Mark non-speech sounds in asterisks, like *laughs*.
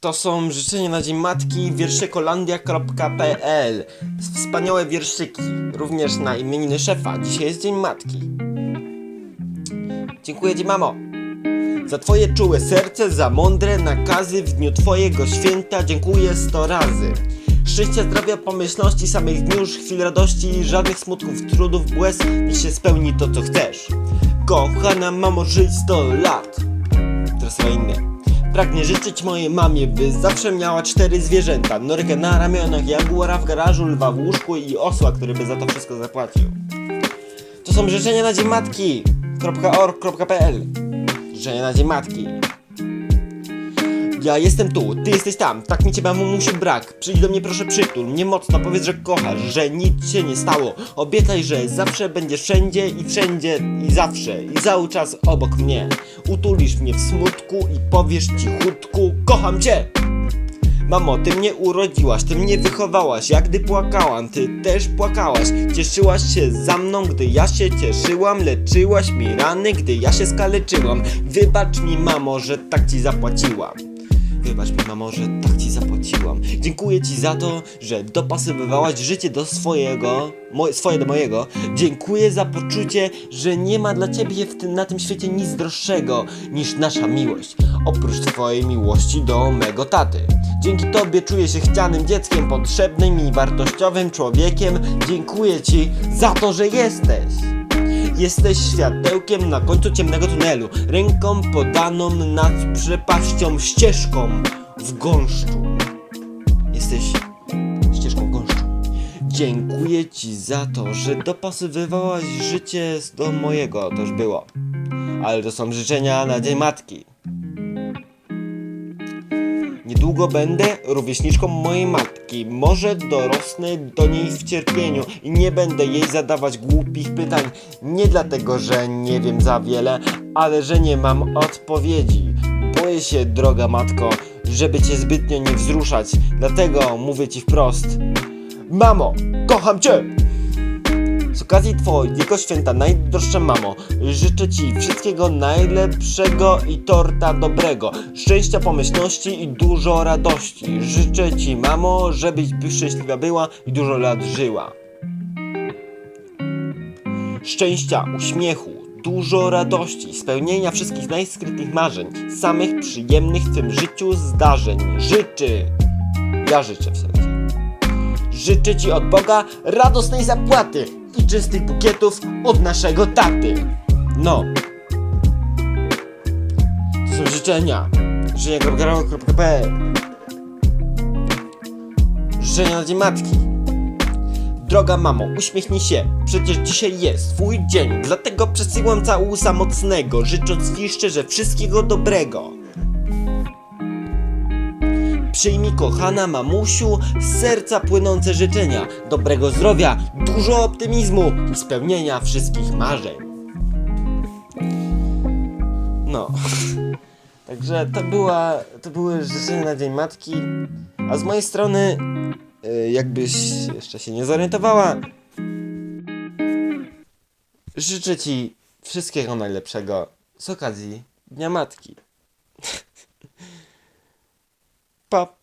To są życzenia na Dzień Matki wierszykolandia.pl Wspaniałe wierszyki, również na imieniny szefa. Dzisiaj jest Dzień Matki. Dziękuję Ci, mamo. Za Twoje czułe serce, za mądre nakazy w dniu Twojego święta dziękuję sto razy. Szczęścia, zdrowia, pomyślności, samych dni chwil radości, żadnych smutków, trudów, łez, niech się spełni to, co chcesz. Kochana mamo, żyć sto lat. Teraz inne. Pragnę życzyć mojej mamie, by zawsze miała cztery zwierzęta. Norkę na ramionach, jaguara w garażu, lwa w łóżku i osła, który by za to wszystko zapłacił. To są życzenia na dzień matki. .org.pl Życzenia na dzień matki. Ja jestem tu, ty jesteś tam, tak mi cię musi brak. Przyjdź do mnie proszę przytul, mnie mocno powiedz, że kochasz, że nic się nie stało. Obiecaj, że zawsze będziesz wszędzie i wszędzie i zawsze i cały czas obok mnie. Utulisz mnie w smutku i powiesz cichutku, kocham cię! Mamo, ty mnie urodziłaś, ty mnie wychowałaś, jak gdy płakałam, ty też płakałaś. Cieszyłaś się za mną, gdy ja się cieszyłam, leczyłaś mi rany, gdy ja się skaleczyłam. Wybacz mi, mamo, że tak ci zapłaciłam. Wybacz mi, mamo, że tak ci zapłaciłam. Dziękuję ci za to, że dopasowywałaś życie do swojego, moje, swoje do mojego. Dziękuję za poczucie, że nie ma dla ciebie tym, na tym świecie nic droższego niż nasza miłość. Oprócz twojej miłości do mego taty. Dzięki tobie czuję się chcianym dzieckiem, potrzebnym i wartościowym człowiekiem. Dziękuję ci za to, że jesteś. Jesteś światełkiem na końcu ciemnego tunelu, ręką podaną nad przepaścią, ścieżką w gąszczu. Jesteś ścieżką gąszczu. Dziękuję ci za to, że dopasowywałaś życie do mojego, to już było. Ale to są życzenia na Dzień Matki. Niedługo będę rówieśniczką mojej matki. Może dorosnę do niej w cierpieniu i nie będę jej zadawać głupich pytań. Nie dlatego, że nie wiem za wiele, ale że nie mam odpowiedzi. Boję się, droga matko, żeby cię zbytnio nie wzruszać. Dlatego mówię ci wprost: Mamo, kocham cię! Z okazji Twojego święta, najdroższa mamo, życzę Ci wszystkiego najlepszego i torta dobrego, szczęścia, pomyślności i dużo radości. Życzę Ci, mamo, żebyś szczęśliwa była i dużo lat żyła. Szczęścia, uśmiechu, dużo radości, spełnienia wszystkich najskrytych marzeń, samych przyjemnych w Twym życiu zdarzeń. Życzy, ja życzę w sensie. Życzę Ci od Boga radosnej zapłaty czystych bukietów od naszego taty. No. To są życzenia. Życzenia.pl Życzenia na Dzień Matki. Droga mamo, uśmiechnij się. Przecież dzisiaj jest twój dzień, dlatego przesyłam całusa mocnego, życząc Ci szczerze wszystkiego dobrego. Przyjmij kochana mamusiu z serca płynące życzenia, dobrego zdrowia, dużo optymizmu i spełnienia wszystkich marzeń. No. Także to była, to były życzenia na Dzień Matki, a z mojej strony, y, jakbyś jeszcze się nie zorientowała, życzę Ci wszystkiego najlepszego z okazji Dnia Matki. *laughs* pop.